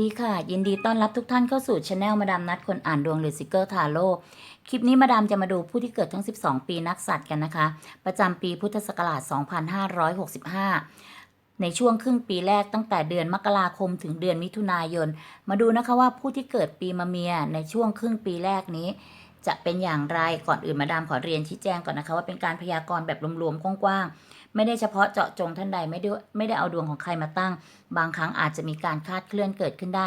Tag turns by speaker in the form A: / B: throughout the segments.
A: ดีค่ะ ยินดีต้อนรับทุกท่านเข้าสู่ช anel มาดามนัดคนอ่านดวงหรือซิกเกอร์ทาโร่คลิปนี้มาดามจะมาดูผู้ที่เกิดทั้ง 12 ปีนักสัตว์กันนะคะ ประจำปีพุทธศักราช 2565 ในช่วงครึ่งปีแรกตั้งแต่เดือนมกราคมถึงเดือนมิถุนายน มาดูนะคะว่าผู้ที่เกิดปีมะเมียในช่วงครึ่งปีแรกนี้จะเป็นอย่างไรก่อนอื่นมาดามขอเรียนชี้แจงก่อนนะคะว่าเป็นการพยากรณ์แบบรวมๆกว้างๆ ไม่ได้เฉพาะเจาะจงท่านใดไม่ได้ไม่ได้เอาดวงของใครมาตั้ง บางครั้งอาจจะมีการคาดเคลื่อนเกิดขึ้นได้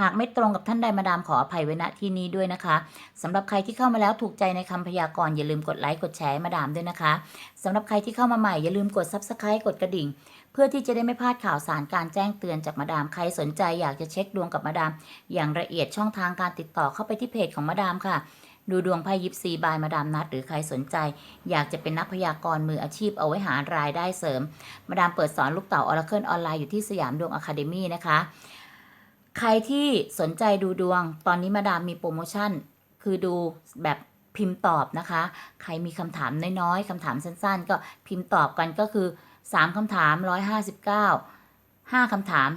A: หากไม่ตรงกับท่านใดมาดามขออภัยไว้ณที่นี้ด้วยนะคะสำหรับใครที่เข้ามาแล้วถูกใจในคำพยากรณ์อย่าลืมกดไลค์กดแชร์มาดามด้วยนะคะสำหรับใครที่เข้ามาใหม่อย่าลืมกด subscribe กดกระดิ่ง เพื่อที่จะได้ไม่พลาดข่าวสารการแจ้งเตือนจากมาดามใครสนใจอยากจะเช็คดวงกับมาดาม อย่างละเอียดช่องทางการติดต่อเข้าไปที่เพจของมาดามค่ะ ดูดวงไพ่ยิปซีบายมาดามนัดหรือใครสนใจ อยากจะเป็นนักพยากรณ์มืออาชีพเอาไว้หารายได้เสริม มาดามเปิดสอนลูกเต่าออร์เคิลออนไลน์อยู่ที่สยามดวงอะคาเดมี่นะคะ ใครที่สนใจดูดวง ตอนนี้มาดามมีโปรโมชั่น คือดูแบบพิมพ์ตอบนะคะ ใครมีคำถามน้อยๆคำถามสั้นๆ ก็พิมพ์ตอบกันก็คือ 3คำถาม 159 5 คำถาม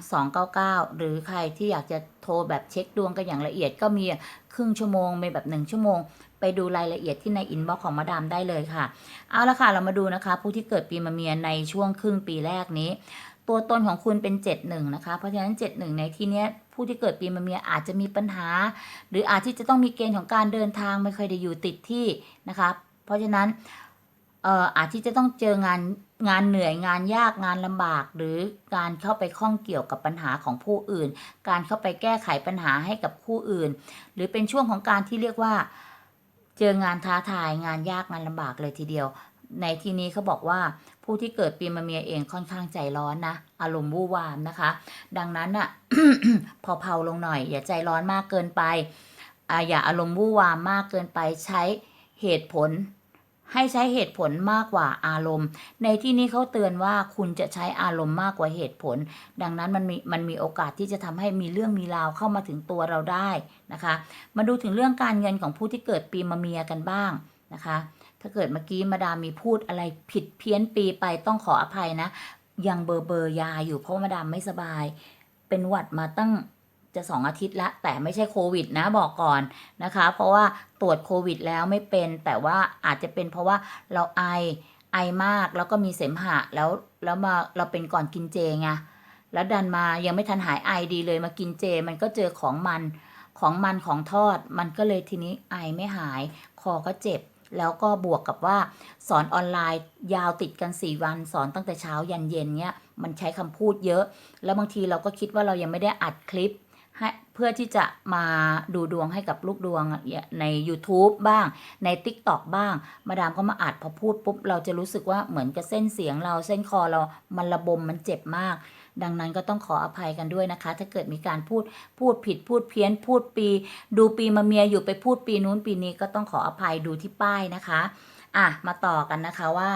A: 299 หรือใครที่อยากจะโทรแบบเช็คดวงกันอย่างละเอียดก็มีครึ่งชั่วโมงมีแบบ 1 ชั่วโมง ไปดูรายละเอียดที่ในอินบ็อกซ์ของมาดามได้เลยค่ะ เอาละค่ะ เรามาดูนะคะ ผู้ที่เกิดปีมะเมียในช่วงครึ่งปีแรกนี้ ตัวตนของคุณเป็น 71 นะคะ เพราะฉะนั้น 71 ในที่นี้ผู้ที่เกิดปีมะเมียอาจจะมีปัญหา หรืออาจที่จะต้องมีเกณฑ์ของการเดินทางไม่เคยได้อยู่ติดที่นะคะ เพราะฉะนั้นเอออาจที่จะต้องเจองาน งานเหนื่อยงานยากงานลำบาก หรือการเข้าไปข้องเกี่ยวกับปัญหาของผู้อื่น การเข้าไปแก้ไขปัญหาให้กับผู้อื่น หรือเป็นช่วงของการที่เรียกว่า เจองานท้าทายงานยากงานลำบากเลยทีเดียว ในที่นี้เขาบอกว่าผู้ที่เกิดปีมะเมียเองค่อนข้างใจร้อนนะอารมณ์วู่วามนะคะ ดังนั้นอะพอเผาลงหน่อย อย่าใจร้อนมากเกินไปอ่าอย่าอารมณ์วู่วามมากเกินไปใช้เหตุผล ให้ใช้เหตุผลมากกว่าอารมณ์ ในที่นี้เขาเตือนว่าคุณจะใช้อารมณ์มากกว่าเหตุผล ดังนั้นมันมีมันมีโอกาสที่จะทำให้มีเรื่องมีราวเข้ามาถึงตัวเราได้นะคะ มาดูถึงเรื่องการเงินของผู้ที่เกิดปีมะเมียกันบ้างนะคะ ถ้าเกิดเมื่อกี้มาดามมีพูดอะไรผิดเพี้ยนปีไปต้องขออภัยนะ ยังเบอร์เบอร์ยาอยู่เพราะมาดามไม่สบาย เป็นหวัดมาตั้ง จะสองอาทิตย์ละ แต่ไม่ใช่โควิดนะบอกก่อนนะคะ เพราะว่าตรวจโควิดแล้วไม่เป็น แต่ว่าอาจจะเป็นเพราะว่าเราไอไอมากแล้วก็มีเสมหะแล้วแล้วมาเราเป็นก่อนกินเจไงแล้วดันมายังไม่ทันหายไอดีเลยมากินเจ มันก็เจอของมันของมันของทอด มันก็เลยทีนี้ไอไม่หายคอก็เจ็บ แล้วก็บวกกับว่า สอนออนไลน์ยาวติดกัน 4 วันสอนตั้งแต่เช้ายันเย็นเนี้ยมันใช้คำพูดเยอะ แล้วบางทีเราก็คิดว่าเรายังไม่ได้อัดคลิป เพื่อที่จะมาดูดวงให้กับลูกดวงใน YouTube บ้าง ใน TikTok บ้าง มาดามก็มาอัดพอพูดปุ๊บ เราจะรู้สึกว่าเหมือนกับเส้นเสียงเราเส้นคอเรามันระบมมันเจ็บมาก ดังนั้นก็ต้องขออภัยกันด้วยนะคะ ถ้าเกิดมีการพูดพูดผิดพูดเพี้ยนพูดปี ดูปีมาเมียอยู่ไปพูดปีนู้นปีนี้ก็ต้องขออภัยดูที่ป้ายนะคะอะมาต่อกันนะคะว่า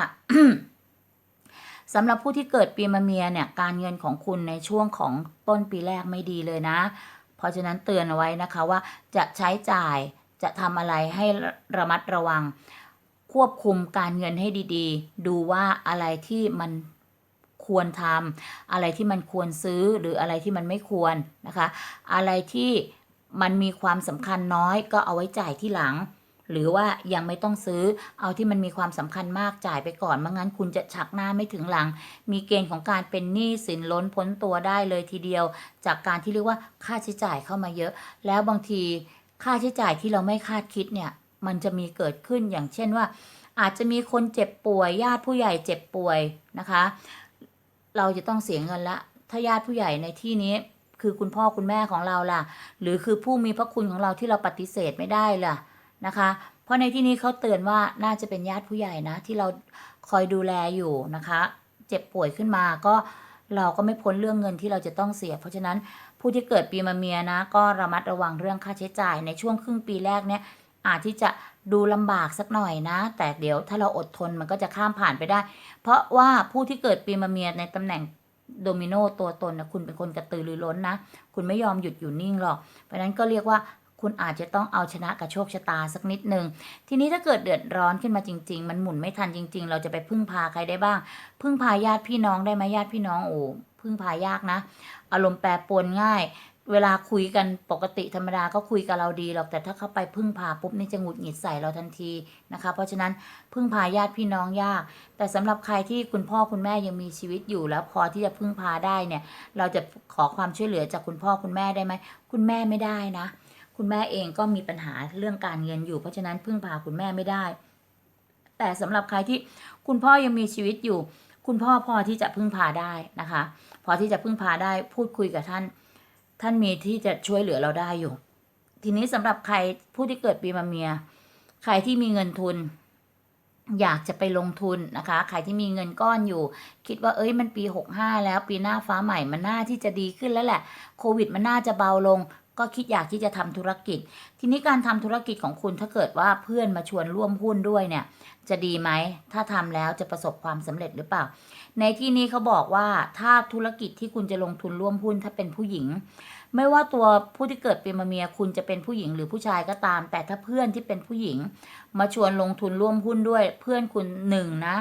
A: สำหรับผู้ที่เกิดปีมะเมียเนี่ยการเงินของคุณในช่วงของต้นปีแรกไม่ดีเลยนะ เพราะฉะนั้นเตือนเอาไว้นะคะว่าจะใช้จ่ายจะทำอะไรให้ระมัดระวัง ควบคุมการเงินให้ดีๆ ดูว่าอะไรที่มันควรทำอะไรที่มันควรซื้อหรืออะไรที่มันไม่ควรนะคะ อะไรที่มันมีความสำคัญน้อยก็เอาไว้จ่ายที่หลัง หรือว่ายังไม่ต้องซื้อเอาที่มันมีความสำคัญมากจ่ายไปก่อนไม่งั้นคุณจะชักหน้าไม่ถึงหลัง มีเกณฑ์ของการเป็นหนี้สินล้นพ้นตัวได้เลยทีเดียว จากการที่เรียกว่าค่าใช้จ่ายเข้ามาเยอะ แล้วบางทีค่าใช้จ่ายที่เราไม่คาดคิดเนี่ยมันจะมีเกิดขึ้นอย่างเช่นว่า อาจจะมีคนเจ็บป่วยญาติผู้ใหญ่เจ็บป่วยนะคะ เราจะต้องเสียเงินละถ้าญาติผู้ใหญ่ในที่นี้คือคุณพ่อคุณแม่ของเราล่ะ หรือคือผู้มีพระคุณของเราที่เราปฏิเสธไม่ได้ล่ะ นะคะ เพราะในที่นี้เขาเตือนว่าน่าจะเป็นญาติผู้ใหญ่นะ ที่เราคอยดูแลอยู่นะคะ เจ็บป่วยขึ้นมาก็เราก็ไม่พ้นเรื่องเงินที่เราจะต้องเสีย เพราะฉะนั้นผู้ที่เกิดปีมะเมียนะ ก็ระมัดระวังเรื่องค่าใช้จ่ายในช่วงครึ่งปีแรกเนี่ยอาจที่จะดูลำบากสักหน่อยนะ แต่เดี๋ยวถ้าเราอดทนมันก็จะข้ามผ่านไปได้ เพราะว่าผู้ที่เกิดปีมะเมียในตำแหน่งโดมิโนตัวตนนะคุณเป็นคนกระตือรือร้นนะ คุณไม่ยอมหยุดอยู่นิ่งหรอก เพราะฉะนั้นก็เรียกว่า คุณอาจจะต้องเอาชนะกับโชคชะตาสักนิดหนึ่งทีนี้ถ้าเกิดเดือดร้อนขึ้นมาจริง ๆ มันหมุนไม่ทันจริง ๆ เราจะไปพึ่งพาใครได้บ้าง พึ่งพาญาติพี่น้องได้ไหมญาติพี่น้องโอ้พึ่งพายากนะ อารมณ์แปรปรวนง่าย เวลาคุยกันปกติธรรมดาก็คุยกับเราดีหรอกแต่ถ้าเขาไปพึ่งพาปุ๊บนี่จะหงุดหงิดใส่เราทันทีนะคะ เพราะฉะนั้นพึ่งพาญาติพี่น้องยาก แต่สำหรับใครที่คุณพ่อคุณแม่ยังมีชีวิตอยู่แล้วพอที่จะพึ่งพาได้เนี่ย เราจะขอความช่วยเหลือจากคุณพ่อคุณแม่ได้ไหมคุณแม่ไม่ได้นะ คุณแม่เองก็มีปัญหาเรื่องการเงินอยู่ เพราะฉะนั้นพึ่งพาคุณแม่ไม่ได้ แต่สำหรับใครที่คุณพ่อยังมีชีวิตอยู่ คุณพ่อพอที่จะพึ่งพาได้นะคะ พอที่จะพึ่งพาได้พูดคุยกับท่าน ท่านมีที่จะช่วยเหลือเราได้อยู่ ทีนี้สำหรับใครผู้ที่เกิดปีมะเมีย ใครที่มีเงินทุน อยากจะไปลงทุนนะคะ ใครที่มีเงินก้อนอยู่ คิดว่าเอ้ยมันปี 65 แล้วปีหน้าฟ้าใหม่มันน่าที่จะดีขึ้นแล้วแหละ โควิดมันน่าจะเบาลง ก็คิดอยากที่จะทำธุรกิจ ทีนี้การทำธุรกิจของคุณถ้าเกิดว่าเพื่อนมาชวนร่วมหุ้นด้วยเนี่ย จะดีไหม ถ้าทำแล้วจะประสบความสำเร็จหรือเปล่า ในที่นี้เขาบอกว่าถ้าธุรกิจที่คุณจะลงทุนร่วมหุ้นถ้าเป็นผู้หญิง ไม่ว่าตัวผู้ที่เกิดเป็นมาเมียคุณจะเป็นผู้หญิงหรือผู้ชายก็ตาม แต่ถ้าเพื่อนที่เป็นผู้หญิง มาชวนลงทุนร่วมหุ้นด้วย เพื่อนคุณหนึ่งนะ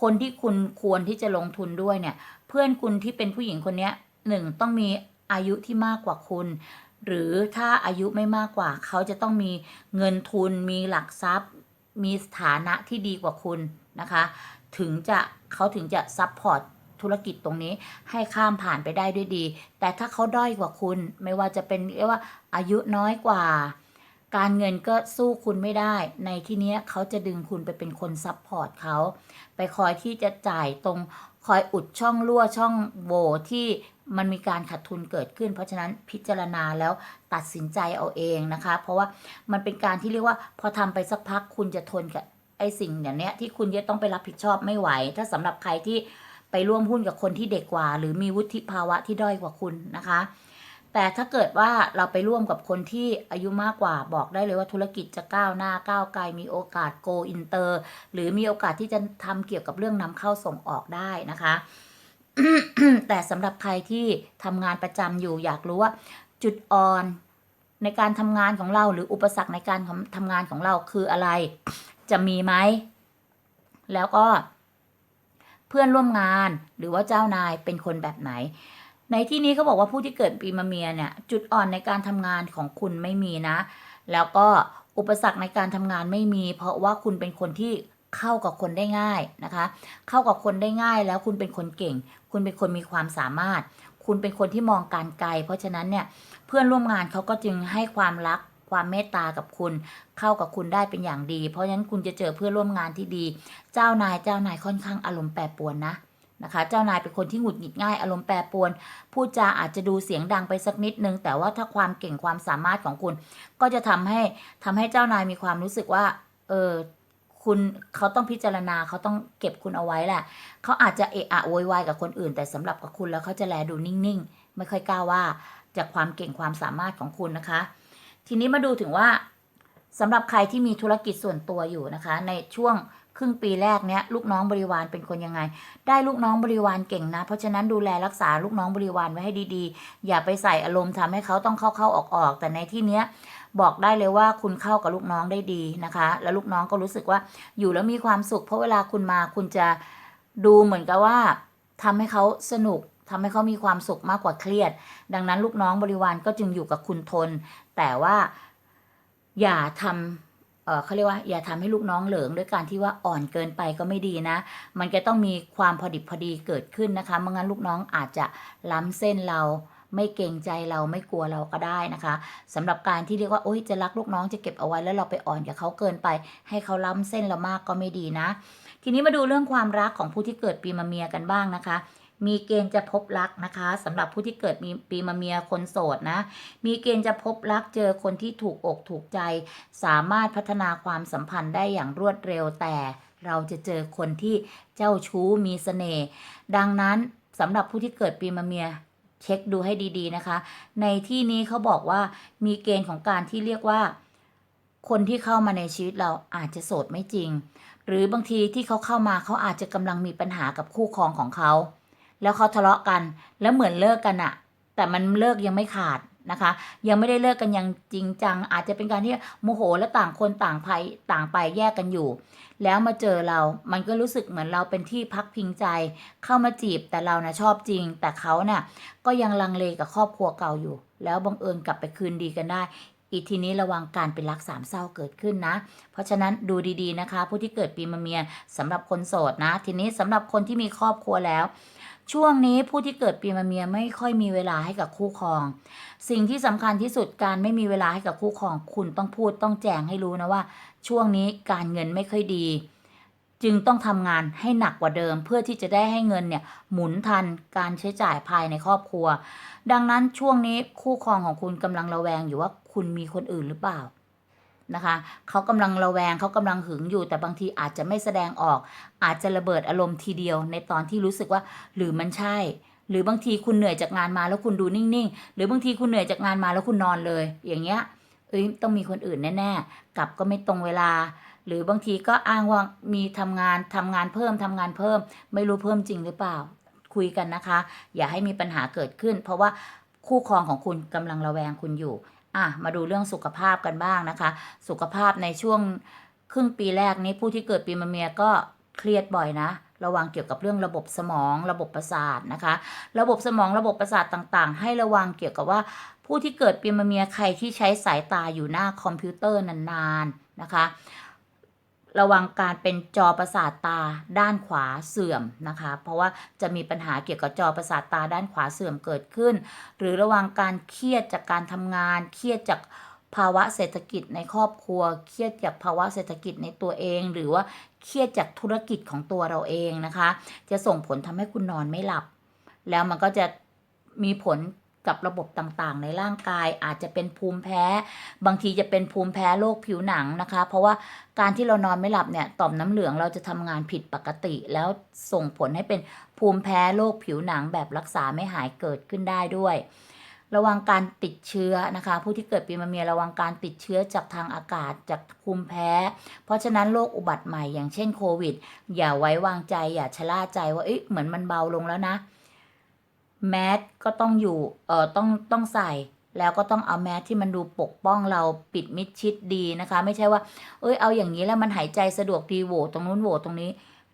A: คนที่คุณควรที่จะลงทุนด้วยเนี่ย เพื่อนคุณที่เป็นผู้หญิงคนนี้หนึ่งต้องมีอายุที่มากกว่าคุณ หรือถ้าอายุไม่มากกว่า เขาจะต้องมีเงินทุน มีหลักทรัพย์ มีสถานะที่ดีกว่าคุณนะคะ ถึงจะเขาถึงจะซัพพอร์ตธุรกิจตรงนี้ให้ข้ามผ่านไปได้ด้วยดี แต่ถ้าเขาด้อยกว่าคุณ ไม่ว่าจะเป็นเรียกว่าอายุน้อยกว่า การเงินก็สู้คุณไม่ได้ ในที่นี้เขาจะดึงคุณไปเป็นคนซัพพอร์ตเขาไปคอยที่จะจ่ายตรงคอยอุดช่องรั่วช่องโหว่ที่ มันมีการขาดทุนเกิดขึ้น เพราะฉะนั้นพิจารณาแล้วตัดสินใจเอาเองนะคะ เพราะว่ามันเป็นการที่เรียกว่าพอทำไปสักพักคุณจะทนกับไอ้สิ่งอย่างเนี้ยที่คุณจะต้องไปรับผิดชอบไม่ไหว ถ้าสำหรับใครที่ไปร่วมหุ้นกับคนที่เด็กกว่า หรือมีวุฒิภาวะที่ด้อยกว่าคุณนะคะ แต่ถ้าเกิดว่าเราไปร่วมกับคนที่อายุมากกว่าบอกได้เลยว่าธุรกิจจะก้าวหน้าก้าวไกลมีโอกาสโกอินเตอร์หรือมีโอกาสที่จะทำเกี่ยวกับเรื่องนำเข้าส่งออกได้นะคะ แต่สำหรับใครที่ทำงานประจำอยู่อยากรู้ว่าจุดอ่อนในการทำงานของเราหรืออุปสรรคในการทำงานของเราคืออะไร จะมีไหม แล้วก็เพื่อนร่วมงานหรือว่าเจ้านายเป็นคนแบบไหน ในที่นี้เขาบอกว่าผู้ที่เกิดปีมะเมียเนี่ย จุดอ่อนในการทำงานของคุณไม่มีนะ แล้วก็อุปสรรคในการทำงานไม่มี เพราะว่าคุณเป็นคนที่ เข้ากับคนได้ง่ายนะคะ เข้ากับคนได้ง่ายแล้วคุณเป็นคนเก่ง คุณเป็นคนมีความสามารถ คุณเป็นคนที่มองการไกล เพราะฉะนั้นเนี่ยเพื่อนร่วมงานเขาก็จึงให้ความรักความเมตตากับคุณ เข้ากับคุณได้เป็นอย่างดี เพราะฉะนั้นคุณจะเจอเพื่อนร่วมงานที่ดี เจ้านายเจ้านายค่อนข้างอารมณ์แปรปรวนนะนะคะเจ้านายเป็นคนที่หงุดหงิดง่ายอารมณ์แปรปรวนพูดจาอาจจะดูเสียงดังไปสักนิดนึง แต่ว่าถ้าความเก่งความสามารถของคุณ ก็จะทำให้ทำให้เจ้านายมีความรู้สึกว่าเออ คุณเขาต้องพิจารณาเขาต้องเก็บคุณเอาไว้แหละเขาอาจจะเอะอะโวยวายกับคนอื่น แต่สำหรับกับคุณแล้วเขาจะแลดูนิ่งๆ ไม่ค่อยกล้าว่าจากความเก่งความสามารถของคุณนะคะ ทีนี้มาดูถึงว่าสำหรับใครที่มีธุรกิจส่วนตัวอยู่นะคะ ในช่วงครึ่งปีแรกเนี้ยลูกน้องบริวารเป็นคนยังไง ได้ลูกน้องบริวารเก่งนะ เพราะฉะนั้นดูแลรักษาลูกน้องบริวารไว้ให้ดีๆ อย่าไปใส่อารมณ์ทำให้เขาต้องเข้าเข้าออกออกๆแต่ในที่เนี้ย บอกได้เลยว่าคุณเข้ากับลูกน้องได้ดีนะคะ แล้วลูกน้องก็รู้สึกว่าอยู่แล้วมีความสุข เพราะเวลาคุณมาคุณจะดูเหมือนกับว่าทำให้เขาสนุกทำให้เขามีความสุขมากกว่าเครียด ดังนั้นลูกน้องบริวารก็จึงอยู่กับคุณทน แต่ว่าอย่าทำเออเขาเรียกว่า อย่าทำให้ลูกน้องเหลิงด้วยการที่ว่าอ่อนเกินไปก็ไม่ดีนะ มันก็ต้องมีความพอดิบพอดีเกิดขึ้นนะคะไม่งั้นลูกน้องอาจจะล้ำเส้นเรา ไม่เกรงใจเราไม่กลัวเราก็ได้นะคะสำหรับการที่เรียกว่าโอ๊ยจะรักลูกน้องจะเก็บเอาไว้แล้วเราไปอ่อนกับเขาเกินไป ให้เขาล้ำเส้นเรามากก็ไม่ดีนะ ทีนี้มาดูเรื่องความรักของผู้ที่เกิดปีมะเมียกันบ้างนะคะมีเกณฑ์จะพบรักนะคะสำหรับผู้ที่เกิดมีปีมะเมียคนโสดนะ มีเกณฑ์จะพบรักเจอคนที่ถูกอกถูกใจ สามารถพัฒนาความสัมพันธ์ได้อย่างรวดเร็วแต่ เราจะเจอคนที่เจ้าชู้มีเสน่ห์ดังนั้นสำหรับผู้ที่เกิดปีมะเมีย เช็คดูให้ดีๆนะคะ ในที่นี้เขาบอกว่ามีเกณฑ์ของการที่เรียกว่า คนที่เข้ามาในชีวิตเราอาจจะโสดไม่จริง หรือบางทีที่เขาเข้ามาเขาอาจจะกำลังมีปัญหากับคู่ครองของเขา แล้วเขาทะเลาะกันแล้วเหมือนเลิกกันอะแต่มันเลิกยังไม่ขาด นะคะ ยังไม่ได้เลิกกันอย่างจริงจัง อาจจะเป็นการที่โมโหและต่างคนต่างไปต่างไปแยกกันอยู่ แล้วมาเจอเรา มันก็รู้สึกเหมือนเราเป็นที่พักพิงใจ เข้ามาจีบแต่เรานะชอบจริง แต่เขาเนี่ยก็ยังลังเลกับครอบครัวเก่าอยู่ แล้วบังเอิญกลับไปคืนดีกันได้อีกทีนี้ระวังการเป็นรักสามเศร้าเกิดขึ้นนะ เพราะฉะนั้นดูดีๆนะคะ ผู้ที่เกิดปีมะเมียสำหรับคนโสดนะ ทีนี้สำหรับคนที่มีครอบครัวแล้ว ช่วงนี้ผู้ที่เกิดปีมะเมียไม่ค่อยมีเวลาให้กับคู่ครอง สิ่งที่สำคัญที่สุดการไม่มีเวลาให้กับคู่ครอง คุณต้องพูดต้องแจ้งให้รู้นะว่า ช่วงนี้การเงินไม่ค่อยดี จึงต้องทำงานให้หนักกว่าเดิม เพื่อที่จะได้ให้เงินเนี่ยหมุนทันการใช้จ่ายภายในครอบครัว ดังนั้นช่วงนี้คู่ครองของคุณกำลังระแวงอยู่ว่าคุณมีคนอื่นหรือเปล่า นะคะเขากำลังระแวงเขากำลังหึงอยู่ แต่บางทีอาจจะไม่แสดงออก อาจจะระเบิดอารมณ์ทีเดียว ในตอนที่รู้สึกว่าหรือมันใช่ หรือบางทีคุณเหนื่อยจากงานมาแล้วคุณดูนิ่งๆ หรือบางทีคุณเหนื่อยจากงานมาแล้วคุณนอนเลย อย่างเงี้ยเอ้ยต้องมีคนอื่นแน่ๆกลับก็ไม่ตรงเวลา หรือบางทีก็อ้างว่ามีทำงานทำงานเพิ่มทำงานเพิ่ม ไม่รู้เพิ่มจริงหรือเปล่า คุยกันนะคะ อย่าให้มีปัญหาเกิดขึ้น เพราะว่าคู่ครองของคุณกำลังระแวงคุณอยู่ อะมาดูเรื่องสุขภาพกันบ้างนะคะ สุขภาพในช่วงครึ่งปีแรกนี้ผู้ที่เกิดปีมะเมียก็เครียดบ่อยนะ ระวังเกี่ยวกับเรื่องระบบสมองระบบประสาทนะคะ ระบบสมองระบบประสาทต่างๆ ให้ระวังเกี่ยวกับว่า ผู้ที่เกิดปีมะเมียใครที่ใช้สายตาอยู่หน้าคอมพิวเตอร์นานๆนะคะ ระวังการเป็นจอประสาทตาด้านขวาเสื่อมนะคะ เพราะว่าจะมีปัญหาเกี่ยวกับจอประสาทตาด้านขวาเสื่อมเกิดขึ้น หรือระวังการเครียดจากการทำงาน เครียดจากภาวะเศรษฐกิจในครอบครัว เครียดจากภาวะเศรษฐกิจในตัวเอง หรือว่าเครียดจากธุรกิจของตัวเราเองนะคะ จะส่งผลทำให้คุณนอนไม่หลับ แล้วมันก็จะมีผล กับระบบต่างๆ ในร่างกายอาจจะเป็นภูมิแพ้ บางทีจะเป็นภูมิแพ้โรคผิวหนังนะคะ เพราะว่าการที่เรานอนไม่หลับเนี่ยต่อมน้ำเหลืองเราจะทำงานผิดปกติ แล้วส่งผลให้เป็นภูมิแพ้โรคผิวหนังแบบรักษาไม่หายเกิดขึ้นได้ด้วย ระวังการติดเชื้อนะคะ ผู้ที่เกิดปีมะเมียระวังการติดเชื้อจากทางอากาศจากภูมิแพ้ เพราะฉะนั้นโรคอุบัติใหม่อย่างเช่นโควิด อย่าไว้วางใจอย่าชะล่าใจว่าเอ๊ะเหมือนมันเบาลงแล้วนะ แมสก็ต้องอยู่เอ่อต้องต้องใส่แล้วก็ต้องเอาแมสที่มันดูปกป้องเราปิดมิดชิดดีนะคะ ไม่ใช่ว่า เอ้ยเอาอย่างนี้แล้วมันหายใจสะดวกดีโหวตรงนู้นโหวตรงนี้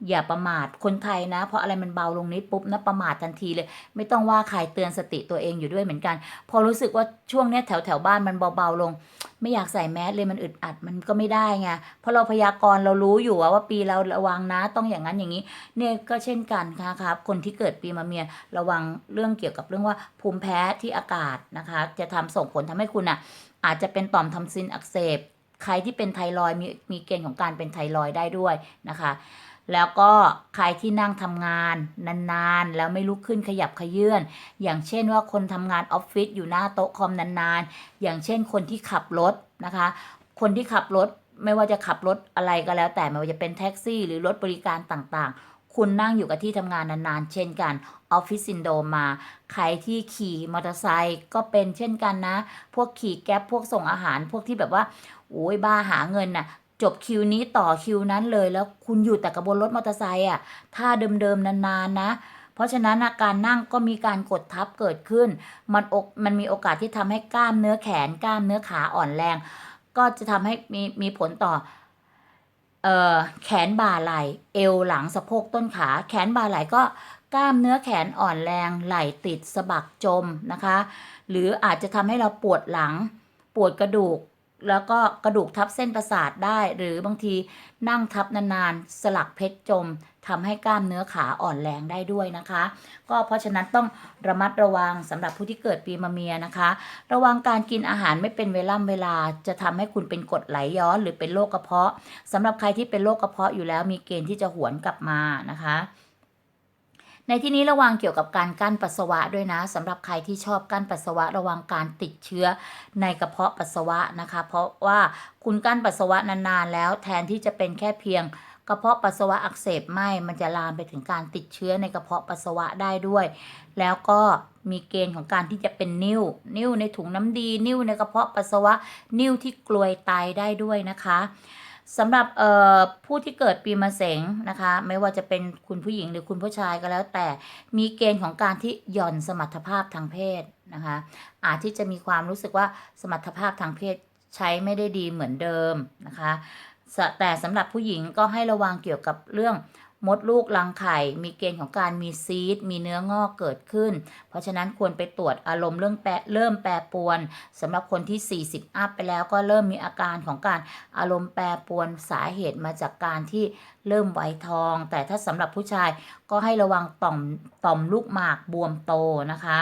A: อย่าประมาทคนไทยนะ เพราะอะไรมันเบาลงนิดปุ๊บนะประมาททันทีเลย ไม่ต้องว่าใครเตือนสติตัวเองอยู่ด้วยเหมือนกัน พอรู้สึกว่าช่วงเนี้ยแถวแถวบ้านมันเบาๆลง ไม่อยากใส่แมสเลยมันอึดอัดมันก็ไม่ได้ไงเพราะเราพยากรณ์เรารู้อยู่ว่าว่าปีเราระวังนะต้องอย่างนั้นอย่างนี้ เนี่ยก็เช่นกันค่ะครับคนที่เกิดปีมะเมียระวังเรื่องเกี่ยวกับเรื่องว่าภูมิแพ้ที่อากาศนะคะ จะทำส่งผลทำให้คุณอะ อาจจะเป็นต่อมทำซินอักเสบใครที่เป็นไทรอยมีมีเกณฑ์ของการเป็นไทรอยได้ด้วยนะคะ แล้วก็ใครที่นั่งทำงานนานๆ แล้วไม่ลุกขึ้นขยับขยื่นอย่างเช่นว่าคนทำงานออฟฟิศอยู่หน้าโต๊ะคอมนานๆ อย่างเช่นคนที่ขับรถนะคะ คนที่ขับรถไม่ว่าจะขับรถอะไรก็แล้ว แต่ไม่ว่าจะเป็นแท็กซี่ หรือรถบริการต่างๆ คุณนั่งอยู่กับที่ทำงานนานๆ เช่นกันออฟฟิศซินโดมมา ใครที่ขี่มอเตอร์ไซค์ก็เป็นเช่นกันนะ พวกขี่แก๊ปพวกส่งอาหารพวกที่แบบว่าโอ้ยบ้าหาเงินน่ะ จบคิวนี้ต่อคิวนั้นเลยแล้วคุณอยู่แต่กับบนรถมอเตอร์ไซค์อะถ้าเดิมๆนานๆนะ เพราะฉะนั้นน่ะการนั่งก็มีการกดทับเกิดขึ้น มันอกมันมีโอกาสที่ทำให้กล้ามเนื้อแขนกล้ามเนื้อขาอ่อนแรง ก็จะทำให้มีมีผลต่อเอ่อแขนบ่าไหล่เอวหลังสะโพกต้นขา แขนบ่าไหล่ก็กล้ามเนื้อแขนอ่อนแรง ไหล่ติดสะบักจมนะคะ หรืออาจจะทำให้เราปวดหลัง ปวดกระดูก แล้วก็กระดูกทับเส้นประสาทได้ หรือบางทีนั่งทับนานๆ สลักเพชรจมทำให้กล้ามเนื้อขาอ่อนแรงได้ด้วยนะคะ ก็เพราะฉะนั้นต้องระมัดระวังสำหรับผู้ที่เกิดปีมะเมียนะคะ ระวังการกินอาหารไม่เป็นเวล่ำเวลา จะทำให้คุณเป็นกรดไหลย้อนหรือเป็นโรคกระเพาะสำหรับใครที่เป็นโรคกระเพาะอยู่แล้วมีเกณฑ์ที่จะหวนกลับมานะคะ ในที่นี้ระวังเกี่ยวกับการกั้นปัสสาวะด้วยนะสำหรับใครที่ชอบกั้นปัสสาวะระวังการติดเชื้อในกระเพาะปัสสาวะนะคะ เพราะว่าคุณกั้นปัสสาวะนานๆแล้วแทนที่จะเป็นแค่เพียงกระเพาะปัสสาวะอักเสบไหมมันจะลามไปถึงการติดเชื้อในกระเพาะปัสสาวะได้ด้วย แล้วก็มีเกณฑ์ของการที่จะเป็นนิ่ว นิ่วในถุงน้ำดี นิ่วในกระเพาะปัสสาวะ นิ่วที่กลวยไตได้ด้วยนะคะ สำหรับผู้ที่เกิดปีมะเสงนะคะ ไม่ว่าจะเป็นคุณผู้หญิงหรือคุณผู้ชายก็แล้วแต่มีเกณฑ์ของการที่หย่อนสมรรถภาพทางเพศนะคะ อาจที่จะมีความรู้สึกว่าสมรรถภาพทางเพศใช้ไม่ได้ดีเหมือนเดิมนะคะ แต่สำหรับผู้หญิงก็ให้ระวังเกี่ยวกับเรื่อง มดลูกรังไข่ มีเกณฑ์ของการมีซีด มีเนื้องอกเกิดขึ้น เพราะฉะนั้นควรไปตรวจอารมณ์เรื่องแปรเริ่มแปรปวนสำหรับคนที่ 40 อัพไปแล้วก็เริ่มมีอาการของการอารมณ์แปรปวนสาเหตุมาจากการที่เริ่มไวทอง แต่ถ้าสำหรับผู้ชายก็ให้ระวังต่อมต่อมลูกหมากบวมโตนะคะ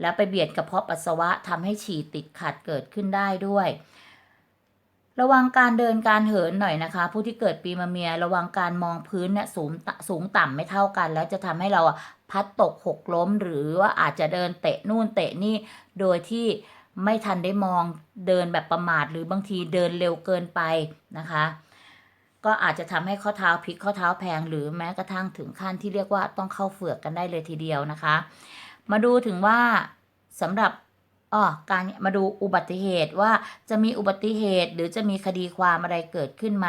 A: แล้วไปเบียดกระเพาะปัสสาวะทำให้ฉี่ติดขัดเกิดขึ้นได้ด้วย ระวังการเดินการเหินหน่อยนะคะ ผู้ที่เกิดปีมะเมีย ระวังการมองพื้นเนี่ยสูงสูงต่ำไม่เท่ากัน แล้วจะทำให้เราพัดตกหกล้ม หรือว่าอาจจะเดินเตะนู่นเตะนี่โดยที่ไม่ทันได้มองเดินแบบประมาท หรือบางทีเดินเร็วเกินไปนะคะ ก็อาจจะทำให้ข้อเท้าพลิกข้อเท้าแพง หรือแม้กระทั่งถึงขั้นที่เรียกว่าต้องเข้าเฝือกกันได้เลยทีเดียวนะคะ มาดูถึงว่าสำหรับ อ๋อการมาดูอุบัติเหตุว่าจะมีอุบัติเหตุหรือจะมีคดีความอะไรเกิดขึ้นไหม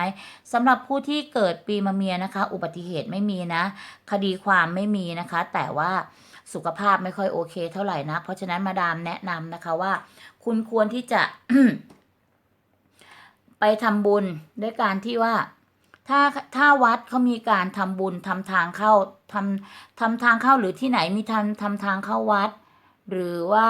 A: สำหรับผู้ที่เกิดปีมะเมียนะคะ อุบัติเหตุไม่มีนะ คดีความไม่มีนะคะ แต่ว่าสุขภาพไม่ค่อยโอเคเท่าไหร่นะ เพราะฉะนั้นมาดามแนะนำนะคะว่า คุณควรที่จะ ไปทำบุญด้วยการที่ว่าถ้าถ้าวัดเขามีการทำบุญทำทางเข้าทำทำทางเข้าหรือที่ไหนมีทำทำทางเข้าวัด หรือว่า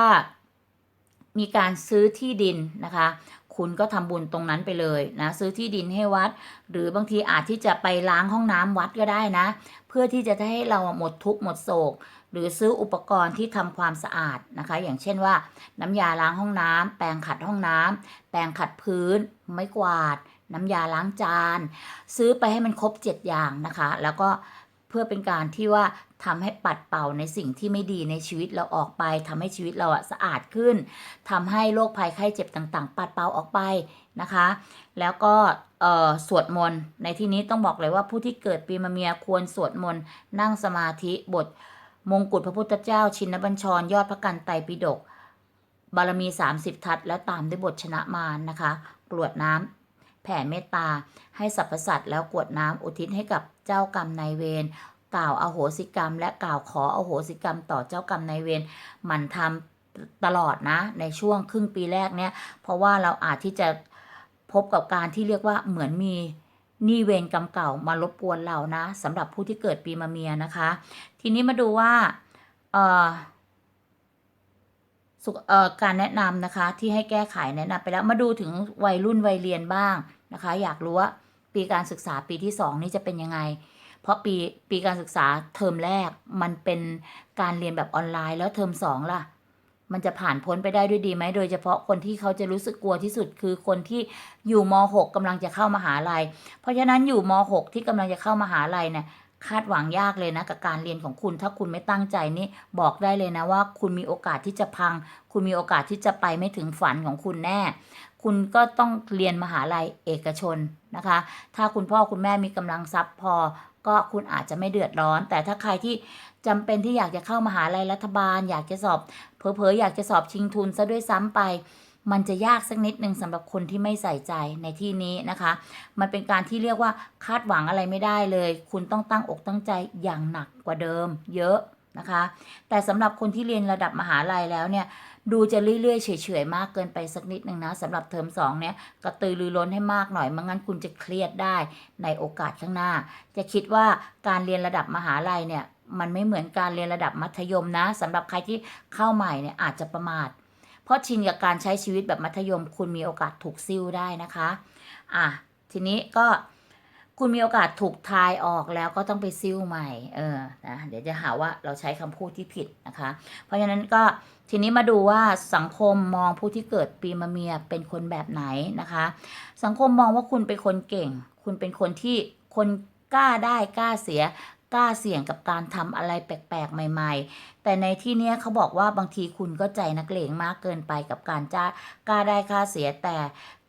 A: มีการซื้อที่ดินนะคะ คุณก็ทำบุญตรงนั้นไปเลยนะซื้อที่ดินให้วัด หรือบางทีอาจที่จะไปล้างห้องน้ำวัดก็ได้นะ เพื่อที่จะให้เราหมดทุกข์หมดโศก หรือซื้ออุปกรณ์ที่ทำความสะอาดนะคะ อย่างเช่นว่า น้ำยาล้างห้องน้ำแปรงขัดห้องน้ำแปรงขัดพื้น ไม้กวาด น้ำยาล้างจาน ซื้อไปให้มันครบ 7 อย่างนะคะ แล้วก็ พื่อเป็นการที่ว่าทำให้ปัดเป่าในสิ่งที่ไม่ดีในชีวิตเราออกไปทำให้ชีวิตเราอะสะอาดขึ้นทำให้โรคภัยไข้เจ็บต่างๆ ปัดเป่าออกไปนะคะ แล้วก็สวดมนต์ในที่นี้ต้องบอกเลยว่าผู้ที่เกิดปีมะเมียควรสวดมนต์นั่งสมาธิบทมงกุฎพระพุทธเจ้า ชินบัญชร ยอดพระกันไตรปิฎกบารมี 30 ทัศแล้วตามด้วยบทชนะมารนะคะ กรวดน้ำแผ่เมตตาให้สรรพสัตว์แล้วกรวดน้ำอุทิศให้กับเจ้ากรรมนายเวร กล่าวอโหสิกรรม และกล่าวขออโหสิกรรมต่อเจ้ากรรมนายเวรมันทำตลอดนะในช่วงครึ่งปีแรกเนี่ย เพราะว่าเราอาจที่จะพบกับการที่เรียกว่าเหมือนมีนี้เวรกรรมเก่ามารบกวนเรานะสำหรับผู้ที่เกิดปีมะเมียนะคะ ทีนี้มาดูว่าสุขการแนะนำนะคะที่ให้แก้ไขแนะนำไปแล้วมาดูถึงวัยรุ่นวัยเรียนบ้างนะคะ อยากรู้ว่าปีการศึกษาปีที่สองนี่จะเป็นยังไง เพราะปีปีการศึกษาเทอมแรกมันเป็นการเรียนแบบออนไลน์แล้วเทอมสองล่ะ มันจะผ่านพ้นไปได้ด้วยดีไหมโดยเฉพาะคนที่เขาจะรู้สึกกลัวที่สุดคือคนที่อยู่ม .6 กำลังจะเข้ามาหาลัย เพราะฉะนั้นอยู่ม .6 ที่กำลังจะเข้ามหาลัยเนี่ยคาดหวังยากเลยนะกับการเรียนของคุณ ถ้าคุณไม่ตั้งใจนี่บอกได้เลยนะว่า คุณมีโอกาสที่จะพัง คุณมีโอกาสที่จะไปไม่ถึงฝันของคุณแน่ คุณก็ต้องเรียนมหาลัยเอกชนนะคะ ถ้าคุณพ่อคุณแม่มีกำลังทรัพย์พอ ก็คุณอาจจะไม่เดือดร้อน แต่ถ้าใครที่จำเป็นที่อยากจะเข้ามหาลัยรัฐบาล อยากจะสอบเผลอๆอยากจะสอบชิงทุนซะด้วยซ้ำไป มันจะยากสักนิดหนึ่งสำหรับคนที่ไม่ใส่ใจในที่นี้นะคะ มันเป็นการที่เรียกว่าคาดหวังอะไรไม่ได้เลย คุณต้องตั้งอกตั้งใจอย่างหนักกว่าเดิม เยอะนะคะ แต่สำหรับคนที่เรียนระดับมหาลัยแล้วเนี่ย ดูจะเรื่อยๆเฉยๆมากเกินไปสักนิดหนึ่งนะสำหรับเทอมสองเนี่ยกระตือรือร้นให้มากหน่อยไม่งั้นคุณจะเครียดได้ในโอกาสข้างหน้า จะคิดว่าการเรียนระดับมหาลัยเนี่ยมันไม่เหมือนการเรียนระดับมัธยมนะสำหรับใครที่เข้าใหม่เนี่ยอาจจะประมาท เพราะชินกับการใช้ชีวิตแบบมัธยมคุณมีโอกาสถูกซิ่วได้นะคะ อะทีนี้ก็ คุณมีโอกาสถูกทายออกแล้วก็ต้องไปซิ้วใหม่ เออ นะ เดี๋ยวจะหาว่าเราใช้คำพูดที่ผิดนะคะ เพราะฉะนั้นก็ทีนี้มาดูว่าสังคมมองผู้ที่เกิดปีมะเมียเป็นคนแบบไหนนะคะ สังคมมองว่าคุณเป็นคนเก่ง คุณเป็นคนที่คนกล้าได้กล้าเสีย กล้าเสี่ยงกับการทำอะไรแปลกๆ ใหม่ ๆ แต่ในที่เนี้ยเขาบอกว่าบางทีคุณก็ใจนักเลงมากเกินไปกับการจ้ากล้าได้กล้าเสียแต่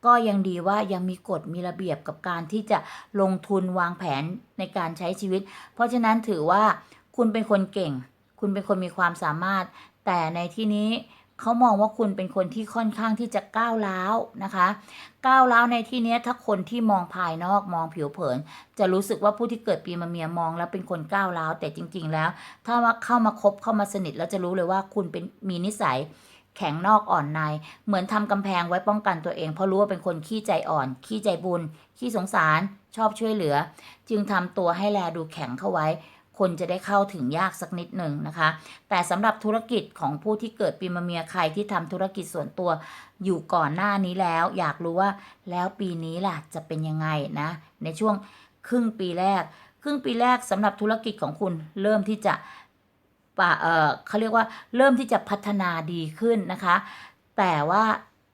A: ก็ยังดีว่ายังมีกฎมีระเบียบกับการที่จะลงทุนวางแผนในการใช้ชีวิต เพราะฉะนั้นถือว่าคุณเป็นคนเก่ง คุณเป็นคนมีความสามารถ แต่ในที่นี้ เขามองว่าคุณเป็นคนที่ค่อนข้างที่จะก้าวร้าวนะคะก้าวร้าวในที่นี้ถ้าคนที่มองภายนอกมองผิวเผิน จะรู้สึกว่าผู้ที่เกิดปีมะเมียมองแล้วเป็นคนก้าวร้าวแต่จริง ๆ แล้ว ถ้าว่าเข้ามาคบเข้ามาสนิทแล้วจะรู้เลยว่าคุณเป็นมีนิสัยแข็งนอกอ่อนใน เหมือนทำกำแพงไว้ป้องกันตัวเอง เพราะรู้ว่าเป็นคนขี้ใจอ่อน ขี้ใจบุญ ขี้สงสาร ชอบช่วยเหลือ จึงทำตัวให้แลดูแข็งเข้าไว้ คนจะได้เข้าถึงยากสักนิดหนึ่งนะคะ แต่สำหรับธุรกิจของผู้ที่เกิดปีมะเมียใครที่ทำธุรกิจส่วนตัวอยู่ก่อนหน้านี้แล้ว อยากรู้ว่าแล้วปีนี้ล่ะจะเป็นยังไงนะ ในช่วงครึ่งปีแรก ครึ่งปีแรกสำหรับธุรกิจของคุณเริ่มที่จะป่าเออเขาเรียกว่าเริ่มที่จะพัฒนาดีขึ้นนะคะ แต่ว่า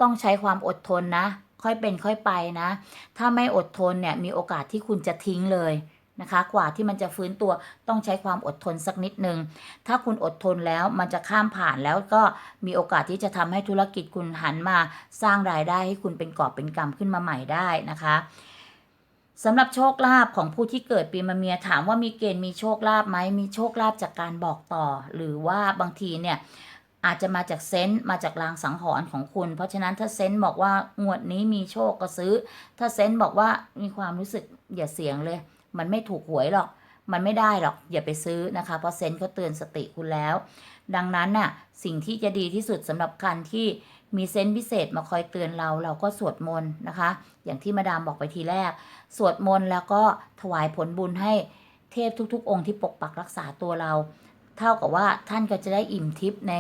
A: ต้องใช้ความอดทนนะ ค่อยเป็นค่อยไปนะ ถ้าไม่อดทนเนี่ยมีโอกาสที่คุณจะทิ้งเลย นะคะ กว่าที่มันจะฟื้นตัวต้องใช้ความอดทนสักนิดนึง ถ้าคุณอดทนแล้วมันจะข้ามผ่านแล้วก็มีโอกาสที่จะทำให้ธุรกิจคุณหันมาสร้างรายได้ให้คุณเป็นกอบเป็นกำขึ้นมาใหม่ได้นะคะสำหรับโชคลาภของผู้ที่เกิดปีมะเมียถามว่ามีเกณฑ์มีโชคลาภไหมมีโชคลาภจากการบอกต่อ หรือว่าบางทีเนี่ยอาจจะมาจากเซนต์มาจากลางสังหรณ์ของคุณ เพราะฉะนั้นถ้าเซนต์บอกว่างวดนี้มีโชคก็ซื้อ ถ้าเซนต์บอกว่ามีความรู้สึกอย่าเสี่ยงเลย มันไม่ถูกหวยหรอก มันไม่ได้หรอก อย่าไปซื้อนะคะ เพราะเซนต์เขาเตือนสติคุณแล้ว ดังนั้นน่ะ สิ่งที่จะดีที่สุดสำหรับการที่มีเซนต์พิเศษมาคอยเตือนเรา เราก็สวดมนต์นะคะ อย่างที่มาดามบอกไปทีแรก สวดมนต์แล้วก็ถวายผลบุญให้เทพทุก ๆ องค์ที่ปกปักรักษาตัวเรา เท่ากับว่าท่านก็จะได้อิ่มทิพย์ใน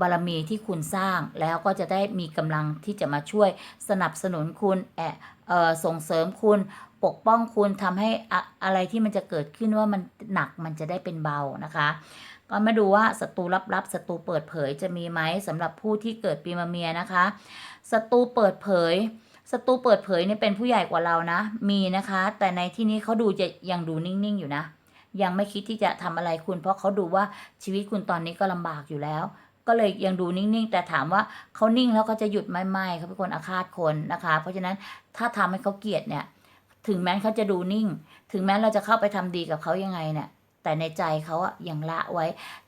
A: บารมีที่คุณสร้างแล้วก็จะได้มีกำลังที่จะมาช่วยสนับสนุนคุณแอะเอ่อส่งเสริมคุณ ปกป้องคุณทำให้อะอะไรที่มันจะเกิดขึ้นว่ามันหนักมันจะได้เป็นเบานะคะ ก็มาดูว่าศัตรูลับๆศัตรูเปิดเผยจะมีไหมสำหรับผู้ที่เกิดปีมะเมียนะคะศัตรูเปิดเผยศัตรูเปิดเผยเนี่ยเป็นผู้ใหญ่กว่าเรานะ มีนะคะ แต่ในที่นี้เขาดูจะยังดูนิ่งๆอยู่นะ ยังไม่คิดที่จะทำอะไรคุณ เพราะเขาดูว่าชีวิตคุณตอนนี้ก็ลำบากอยู่แล้ว ก็เลยยังดูนิ่งๆ แต่ถามว่าเขานิ่งแล้วเขาจะหยุดไม่ไม่เขาเป็นคนอาฆาตคนนะคะ เพราะฉะนั้นถ้าทำให้เขาเกลียดเนี่ย ถึงแม้เขาจะดูนิ่ง ถึงแม้เราจะเข้าไปทำดีกับเขายังไงเนี่ยแต่ในใจเขาอะยังละไว้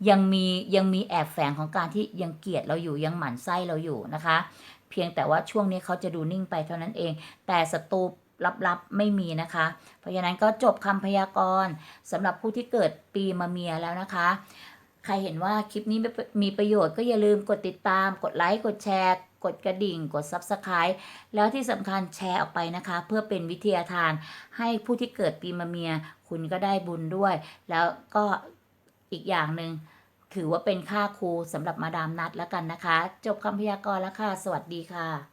A: ยังมียังมีแอบแฝงของการที่ยังเกลียดเราอยู่ยังหมั่นไส้เราอยู่นะคะ เพียงแต่ว่าช่วงนี้เขาจะดูนิ่งไปเท่านั้นเอง แต่ศัตรูลับๆไม่มีนะคะ เพราะฉะนั้นก็จบคำพยากรณ์สำหรับผู้ที่เกิดปีมะเมียแล้วนะคะ ใครเห็นว่าคลิปนี้มีประโยชน์ก็อย่าลืมกดติดตาม กดไลค์ กดแชร์ กดกระดิ่ง กด Subscribe แล้วที่สำคัญแชร์ออกไปนะคะ เพื่อเป็นวิทยาทานให้ผู้ที่เกิดปีมะเมีย คุณก็ได้บุญด้วย แล้วก็อีกอย่างหนึ่งถือว่าเป็นค่าครูสำหรับมาดามนัดแล้วกันนะคะ จบคำพยากรณ์แล้วค่ะ สวัสดีค่ะ